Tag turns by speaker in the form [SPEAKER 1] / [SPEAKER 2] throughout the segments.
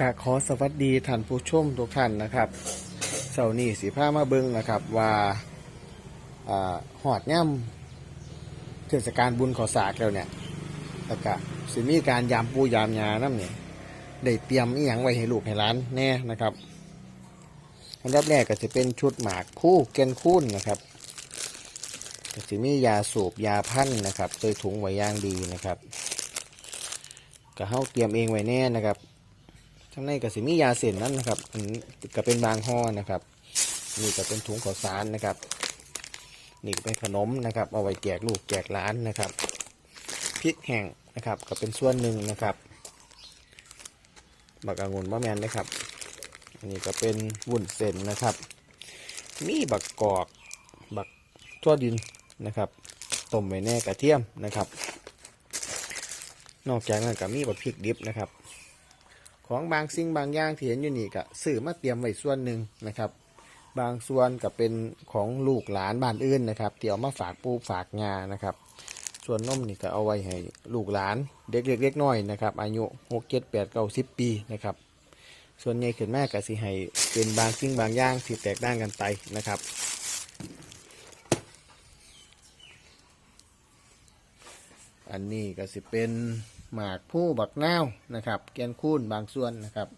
[SPEAKER 1] กะขอสวัสดีท่านผู้ชมทุกท่านนะครับเสาร์นี้สีผ้ามาเบิ้งนะครับว่าอหอดย่ำเทศกาลบุญขอสากแล้วเนี่ยแล้วก็สิมีการยามปูยามยาน้ำเนี่ยได้เตรียมอีหยังไว้ให้ลูกให้หลานแน่นะครับ อันดับแรกก็จะเป็นชุดหมากคู่เกนคูนนะครับก็จะมียาสูบยาพันนะครับใส่ถุงไว้ย่างดีนะครับก็เฮาเตรียมเองไว้แน่นะครับ ข้างในก็สิมียาเส้นนั่นนะครับอันนี้ก็เป็นบางห่อนะครับ นี่ก็เป็นถุงข้าวสารนะครับ นี่ก็เป็นขนมนะครับ เอาไว้แจกลูกแจกหลานนะครับพริกแห้งนะครับ ก็เป็นส่วนหนึ่งนะครับบักองุ่นมะแมนนะครับอันนี้ก็เป็นวุ้นเส้นนะครับ มีบักกอกบักทั่วดินนะครับต้มไว้แน่กระเทียมนะครับ นอกจากนั้นก็มีบักพริกดิบนะครับ ของบางสิ่งบางอย่างที่เห็นอยู่นี่ก็ซื้อมาเตรียมไว้ส่วนหนึ่งนะครับ บางส่วนก็เป็นของลูกหลานบ้านอื่นนะครับเดี๋ยวมาฝากปูฝากงานะครับ ส่วนนมนี่ก็เอาไว้ให้ลูกหลานเด็กเล็กเล็กน้อยนะครับ อายุหกเจ็ดแปดเก้าสิบปีนะครับ ส่วนใหญ่ขึ้นมากก็สิให้เป็นบางสิ่งบางอย่างที่แตกต่างกันไปนะครับอันนี้ก็สิเป็น หมากผู้บักนาวนะครับ แกนคูนบางส่วนนะครับ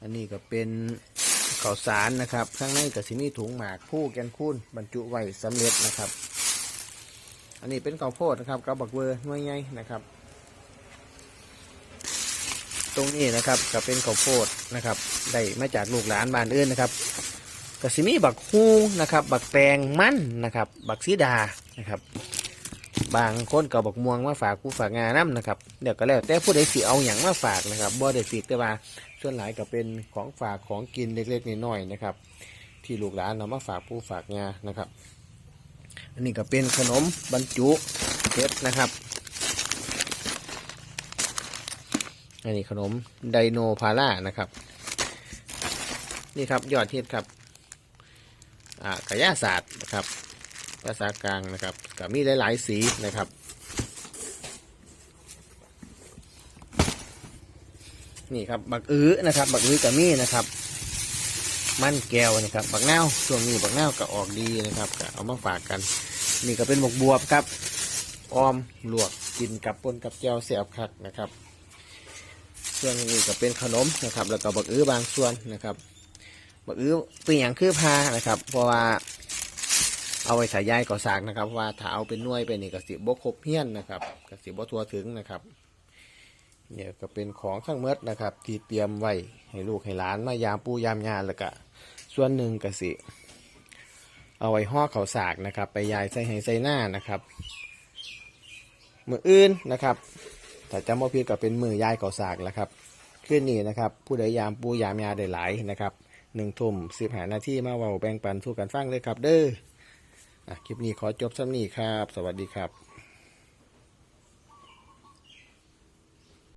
[SPEAKER 1] อันนี้ก็เป็นข้าวสารนะครับข้างในก็สิมีถุงหมากผู้แกนคูนบรรจุไว้สำเร็จนะครับ อันนี้เป็นข้าวโพดนะครับกับบักเวอร์หน่วยใหญ่นะครับ ตรงนี้นะครับก็เป็นข้าวโพดนะครับได้มาจากลูกหลานบ้านอื่นนะครับก็สิมีบักฮูนะครับ บักแตงมันนะครับ บักซีดานะครับ บางคนก็บอกม่วงมาฝากผู้ฝากงานน้ำนะครับเดี๋ยวก็แล้วแต่ผู้ใดสิเอาอย่างมาฝากนะครับบ่ได้ฟิกแต่ว่าส่วนหลายก็เป็นของฝากของกินเล็กๆน้อยๆนะครับ ที่ลูกหลานเอามาฝากผู้ฝากงานนะครับ อันนี้ก็เป็นขนมบรรจุเพชรนะครับ อันนี้ขนมไดโนพาร่านะครับ นี่ครับยอดเทศครับอ่ากระยาศาสตร์นะครับ ภาษากลางนะครับกับมีหลายๆสีนะครับ นี่ครับบักอื้อนะครับ บักอื้อกับมีนะครับ มันแก้วนะครับบักเน่าวช่วงนี้บักเน่าวก็ออกดีนะครับก็เอามาฝากกัน นี่ก็เป็นบกบวบครับออมลวกกินกับปนกับแก้วเสียบคักนะครับ ส่วนนี้ก็เป็นขนมนะครับ แล้วก็บักอื้อบางส่วนนะครับบักอื้อเป็นอย่างคือพานะครับ เพราะว่า เอาไว้ส่ย่ายก่อสากนะครับ ว่าถ้าเอาเป็นน่วยเป็นนี่กสิบบกครบเพี้ยนนะครับกสิบบทัวถึงนะครับเนี่ยก็เป็นของข้างเมดนะครับ ที่เตรียมไว้ให้ลูกให้หลานมายามปูยามยาแล้วก็ส่วนหนึ่งกสิเอาไว้ห่อเขาสากนะครับ ไปยายใส่ให้ใส่หน้านะครับมืออื่นนะครับถ้าจำว่าผิดก็เป็นมือยายเขาสากแล้วครับขึ้นนี่นะครับ ผู้ใดยามปูยามยาได้หลายนะครับหนึ่งทุ่มสิบหานาทีมาเว้าแบ่งปันสู้กันฟังเลยครับ เด้อ คลิปนี้ขอจบสักนี้ครับ สวัสดีครับ